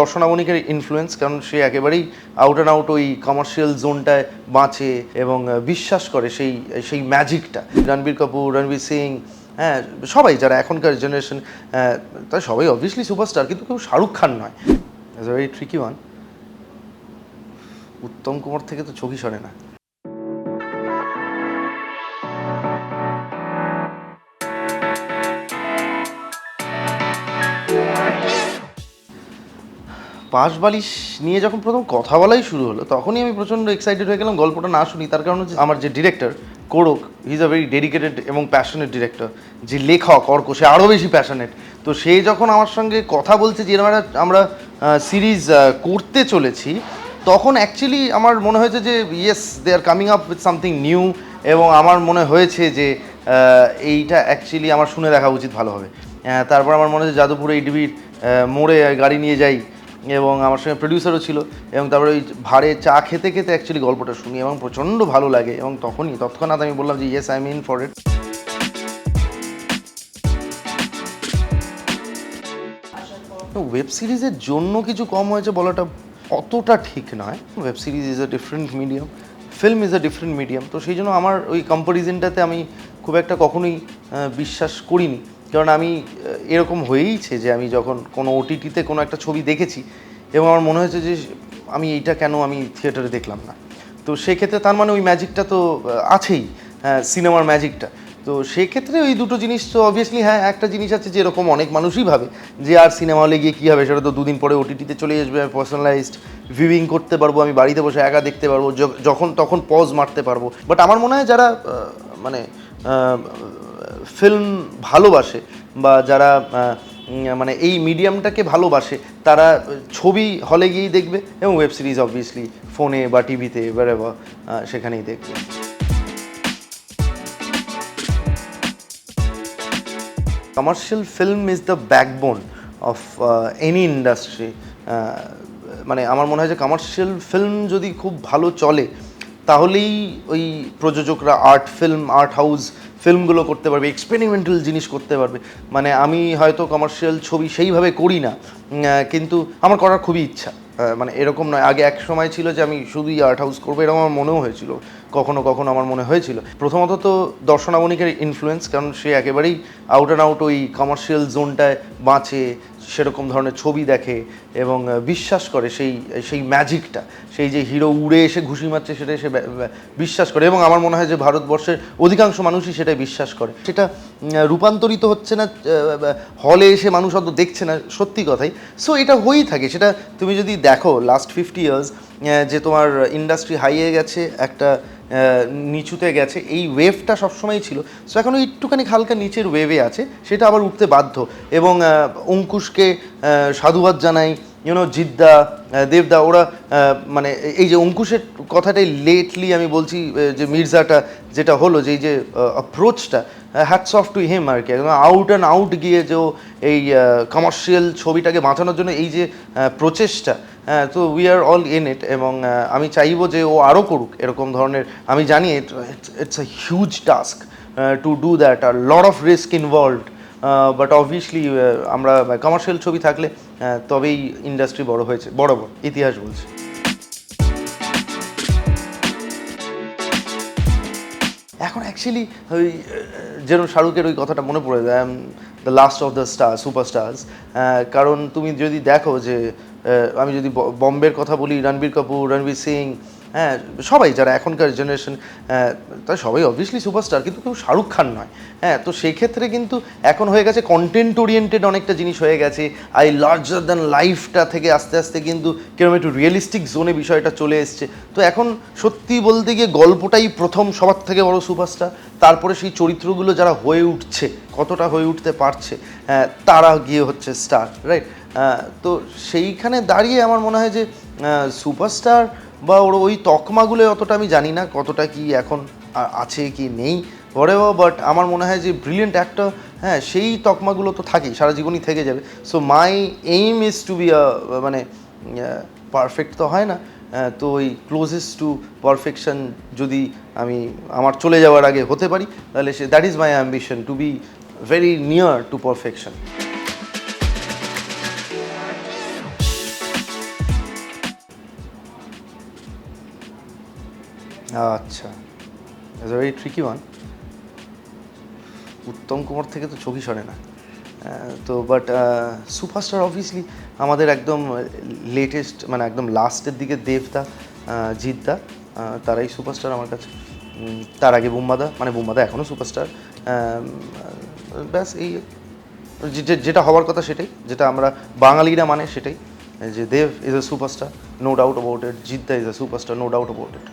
দর্শনাবনিকের influence কারণ সে একেবারেই আউট অ্যান্ড আউট ওই কমার্শিয়াল জোনটায় বাঁচে এবং বিশ্বাস করে সেই সেই ম্যাজিকটা রণবীর কাপুর, রণবীর সিং হ্যাঁ সবাই যারা এখনকার জেনারেশন তারা সবাই অবভিয়াসলি সুপারস্টার কিন্তু কেউ শাহরুখ খান নয়। Very tricky one Uttam Kumar থেকে তো চোখই সরে না। পাশ বালিশ নিয়ে যখন প্রথম কথা বলাই শুরু হলো, তখনই আমি প্রচণ্ড এক্সাইটেড হয়ে গেলাম, গল্পটা না শুনি। তার কারণ হচ্ছে আমার যে director Korak is a very dedicated এবং প্যাশনেট ডিরেক্টর যে লেখক, অর্ক, সে আরও বেশি প্যাশনেট তো সে যখন আমার সঙ্গে কথা বলছে যে আমরা সিরিজ করতে চলেছি, তখন অ্যাকচুয়ালি আমার মনে হয়েছে যে yes they are coming up with something new এবং আমার মনে হয়েছে যে এইটা অ্যাকচুয়ালি আমার শুনে দেখা উচিত ভালোভাবে তারপর আমার মনে হচ্ছে যাদবপুর এইডিবির মোড়ে গাড়ি নিয়ে যাই এবং আমার সঙ্গে প্রডিউসারও ছিল এবং তারপরে ওই ভাড়ে চা খেতে খেতে অ্যাকচুয়ালি গল্পটা শুনি এবং প্রচণ্ড ভালো লাগে এবং তখনই, তৎক্ষণাৎ আমি বললাম যে yes I mean for it web সিরিজের জন্য কিছু কম হয়েছে বলাটা অতটা ঠিক নয়। Web series is a different medium film is a different medium তো সেই জন্য আমার ওই কম্পারিজনটাতে আমি খুব একটা কখনোই বিশ্বাস করিনি। কারণ আমি এরকম হয়েইছে যে আমি যখন কোনো ওটিটিতে কোনো একটা ছবি দেখেছি এবং আমার মনে হয়েছে যে আমি এইটা কেন আমি থিয়েটারে দেখলাম না। তো সেক্ষেত্রে তার মানে ওই ম্যাজিকটা তো আছেই সিনেমার ম্যাজিকটা। তো সেক্ষেত্রে ওই দুটো জিনিস তো অবভিয়াসলি হ্যাঁ একটা জিনিস আছে যে এরকম অনেক মানুষই ভাবে যে আর সিনেমা হলে গিয়ে কী হবে, সেটা তো দুদিন পরে ওটিটিতে চলে আসবে, আমি পার্সোনালাইজড ভিউইং করতে পারব, আমি বাড়িতে বসে একা দেখতে পারব যখন তখন পজ মারতে পারব। বাট আমার মনে হয় যারা মানে ফিল্ম ভালোবাসে বা যারা মানে এই মিডিয়ামটাকে ভালোবাসে, তারা ছবি হলে গিয়েই দেখবে এবং ওয়েব সিরিজ অবভিয়াসলি ফোনে বা টিভিতে বেরোবা সেখানেই দেখবে। Commercial film is the backbone of any industry মানে আমার মনে হয় যে কমার্শিয়াল ফিল্ম যদি খুব ভালো চলে তাহলেই ওই প্রযোজকরা আর্ট ফিল্ম আর্ট হাউস ফিল্মগুলো করতে পারবে এক্সপেরিমেন্টাল জিনিস করতে পারবে। মানে আমি হয়তো কমার্শিয়াল ছবি সেইভাবে করি না কিন্তু আমার করার খুবই ইচ্ছা। মানে এরকম নয়। আগে এক সময় ছিল যে আমি শুধুই আর্ট হাউস করব, এরকম আমার মনেও হয়েছিল। কখনো কখনো আমার মনে হয়েছিল। প্রথমত তো দর্শনাবনিকের ইনফ্লুয়েন্স কারণ সে একেবারেই আউট অ্যান্ড আউট ওই কমার্শিয়াল জোনটায় বাঁচে সেরকম ধরনের ছবি দেখে এবং বিশ্বাস করে সেই সেই ম্যাজিকটা। সেই যে হিরো উড়ে এসে ঘুষি মারছে সেটা সে বিশ্বাস করে এবং আমার মনে হয় যে ভারতবর্ষের অধিকাংশ মানুষই সেটাই বিশ্বাস করে। সেটা রূপান্তরিত হচ্ছে না হলে এসে মানুষ অত দেখছে না, সত্যি কথাই। সো এটা হয়েই থাকে। সেটা তুমি যদি দেখো লাস্ট ফিফটি ইয়ার্স যে তোমার ইন্ডাস্ট্রি হাইয়ে গেছে, একটা নিচুতে গেছে, এই ওয়েভটা সবসময় ছিল। সো এখন ওই একটুখানি হালকা নিচের ওয়েভে আছে, সেটা আবার উঠতে বাধ্য। এবং অঙ্কুশকে সাধুবাদ জানাই ইউনো জিদ্দা দেবদা, ওরা মানে এই যে অঙ্কুশের কথাটাই লেটলি আমি বলছি যে মির্জাটা যেটা হলো, যে এই যে অ্যাপ্রোচটা হ্যাটস অফ টু হিম আর কি। আউট অ্যান্ড আউট গিয়ে যে এই কমার্শিয়াল ছবিটাকে বাঁচানোর জন্য এই যে প্রচেষ্টা তো we are all in it এবং আমি চাইব যে ও আরও করুক এরকম ধরনের। আমি জানি it's a huge task to do that are lot of risk involved but obviously আমরা কমার্শিয়াল ছবি থাকলে তবেই ইন্ডাস্ট্রি বড় হয়েছে, বড় বড় ইতিহাস বলছে। এখন অ্যাকচুয়ালি ওই যেরকম শাহরুখের ওই কথাটা মনে পড়ে যায় the last of the star superstars কারণ তুমি যদি দেখো যে আমি যদি বম্বের কথা বলি, রণবীর কাপুর, রণবীর সিং হ্যাঁ সবাই যারা এখনকার জেনারেশন তারা সবাই অবভিয়াসলি সুপারস্টার কিন্তু কেউ শাহরুখ খান নয়। হ্যাঁ তো সেই ক্ষেত্রে কিন্তু এখন হয়ে গেছে কন্টেন্ট ওরিয়েন্টেড অনেকটা জিনিস হয়ে গেছে। আই লার্জার দ্যান লাইফটা থেকে আস্তে আস্তে কিন্তু কীরকম একটু রিয়েলিস্টিক জোনে বিষয়টা চলে এসছে। তো এখন সত্যি বলতে গিয়ে গল্পটাই প্রথম সবার থেকে বড় সুপারস্টার তারপরে সেই চরিত্রগুলো যারা হয়ে উঠছে কতটা হয়ে উঠতে পারছে আহ, তারা গিয়ে হচ্ছে স্টার রাইট তো সেইখানে দাঁড়িয়ে আমার মনে হয় যে সুপারস্টার বা ওর ওই তকমাগুলো অতটা আমি জানি না কতটা কি এখন আছে কি নেই, whatever বাট আমার মনে হয় যে ব্রিলিয়েন্ট অ্যাক্টর হ্যাঁ সেই তকমাগুলো তো থাকেই, সারা জীবনই থেকে যাবে। So my aim is to be মানে পারফেক্ট তো হয় না তো ওই ক্লোজেস্ট টু পারফেকশন যদি আমি, আমার চলে যাওয়ার আগে হতে পারি, তাহলে সে that is my ambition to be very near to perfection আচ্ছা। It's very tricky one Uttam Kumar থেকে তো চোখই সরে না। তো বাট সুপারস্টার অবভিয়াসলি আমাদের একদম লেটেস্ট মানে একদম লাস্টের দিকে দেবদা আহ, তারাই সুপারস্টার আমার কাছে। তার আগে বুম্বাদা মানে বুম্বাদা এখনও সুপারস্টার ব্যাস এই যেটা হওয়ার কথা সেটাই যেটা আমরা বাঙালিরা মানে সেটাই। যে Dev is a superstar no doubt about it Jeddah is a superstar no doubt about it